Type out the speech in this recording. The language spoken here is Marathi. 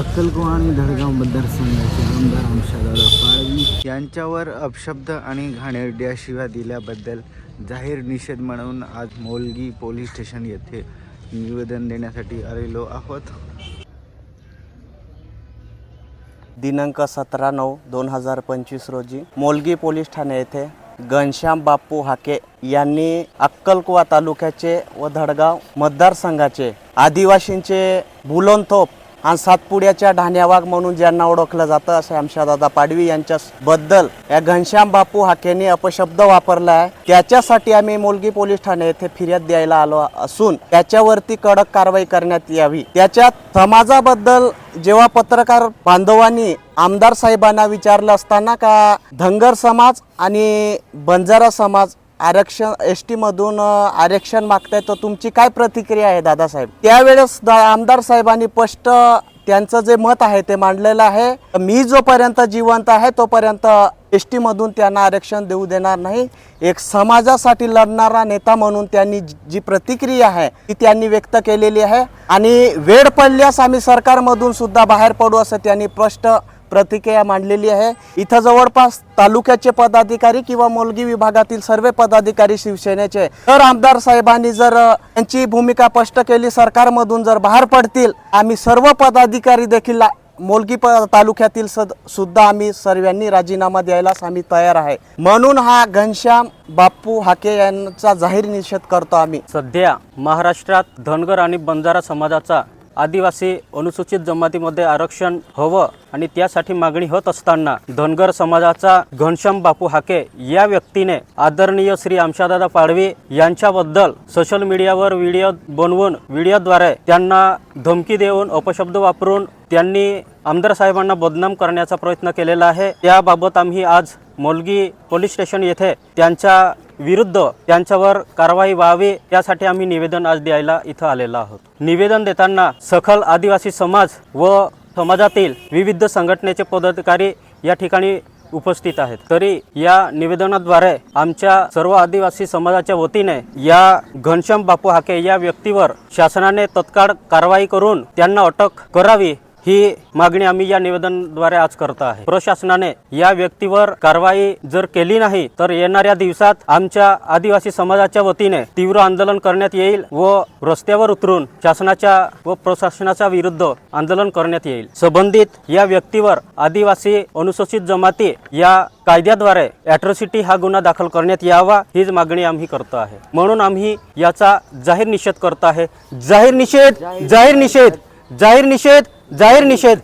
अक्कलकोवा आणि धडगाव मतदारसंघाचे आमदार आमशादादा पाळवी यांच्यावर अपशब्द आणि घाणेरड्या शिव्या दिल्याबद्दल जाहीर निषेध म्हणून आज मोलगी पोलीस स्टेशन येथे निवेदन देण्यासाठी आलेलो आहोत. दिनांक सतरा नऊ दोन हजार पंचवीस रोजी मोलगी पोलीस ठाणे येथे घनश्याम बाप्पू हाके यांनी अक्कलकुवा तालुक्याचे व धडगाव मतदारसंघाचे आदिवासींचे बुलोनथोप आणि सातपुड्याच्या ढाण्यावाग म्हणून ज्यांना ओळखलं जातं असं आमशादादा पाडवी यांच्या बद्दल या घनश्याम बापू हाकेने अपशब्द वापरला आहे. त्याच्यासाठी आम्ही मोलगी पोलीस ठाणे येथे फिर्याद द्यायला आलो असून त्याच्यावरती कडक कारवाई करण्यात यावी. त्याच्यात समाजाबद्दल जेव्हा पत्रकार बांधवांनी आमदार साहेबांना विचारलं असताना का धनगर समाज आणि बंजारा समाज आरक्षण एस टीमधून आरक्षण मागताय तर तुमची काय प्रतिक्रिया आहे दादासाहेब? त्यावेळेस दा आमदार साहेबांनी स्पष्ट त्यांचं जे मत आहे ते मांडलेलं आहे. मी जोपर्यंत जिवंत आहे तोपर्यंत एस टीमधून त्यांना आरक्षण देऊ देणार नाही. एक समाजासाठी लढणारा नेता म्हणून त्यांनी जी- जी प्रतिक्रिया आहे ती त्यांनी व्यक्त केलेली आहे. आणि वेळ पडल्यास आम्ही सरकारमधून सुद्धा बाहेर पडू असं त्यांनी स्पष्ट प्रतिक्रिया मांडलेली आहे. इथं जवळपास तालुक्याचे पदाधिकारी किंवा मोलगी विभागातील सर्व पदाधिकारी शिवसेनेचे. तर आमदार साहेबांनी जर त्यांची भूमिका स्पष्ट केली सरकारमधून जर बाहेर पडतील आम्ही सर्व पदाधिकारी देखील मोलगी तालुक्यातील सद सुद्धा आम्ही सर्वांनी राजीनामा द्यायलाच आम्ही तयार आहे. म्हणून हा घनश्याम बापू हाके यांचा जाहीर निषेध करतो आम्ही. सध्या महाराष्ट्रात धनगर आणि बंजारा समाजाचा आदिवासी अनुसूचित जमातीमध्ये आरक्षण हवं आणि त्यासाठी मागणी होत असताना धनगर समाजाचा घनश्याम बापू हाके या व्यक्तीने आदरणीय श्री आमशादादा पाडवी यांच्याबद्दल सोशल मीडियावर व्हिडिओ बनवून व्हिडिओद्वारे त्यांना धमकी देऊन अपशब्द वापरून त्यांनी आमदार साहेबांना बदनाम करण्याचा प्रयत्न केलेला आहे. त्याबाबत आम्ही आज मोलगी पोलीस स्टेशन येथे त्यांच्या विरुद्ध त्यांच्यावर कारवाई व्हावी यासाठी आम्ही निवेदन आज द्यायला इथं आलेलो आहोत. निवेदन देताना सखल आदिवासी समाज व समाजातील विविध संघटनेचे पदाधिकारी या ठिकाणी उपस्थित आहेत. तरी या निवेदनाद्वारे आमच्या सर्व आदिवासी समाजाच्या वतीने या घनश्याम बापू हाके या व्यक्तीवर शासनाने तत्काळ कारवाई करून त्यांना अटक करावी ही मागणी आम्ही या निवेदनाद्वारे आज करत आहे. प्रशासनाने या व्यक्तीवर कारवाई जर केली नाही तर येणाऱ्या दिवसात आमच्या आदिवासी समाजाच्या वतीने तीव्र आंदोलन करण्यात येईल व रस्त्यावर उतरून शासनाच्या व प्रशासनाच्या विरुद्ध आंदोलन करण्यात येईल. संबंधित या व्यक्तीवर आदिवासी अनुसूचित जमाती या कायद्याद्वारे अॅट्रॉसिटी हा गुन्हा दाखल करण्यात यावा हीच मागणी आम्ही करतो आहे. म्हणून आम्ही याचा जाहीर निषेध करत आहे. जाहीर निषेध! जाहीर निषेध! जाहीर निषेध! जाहीर निषेध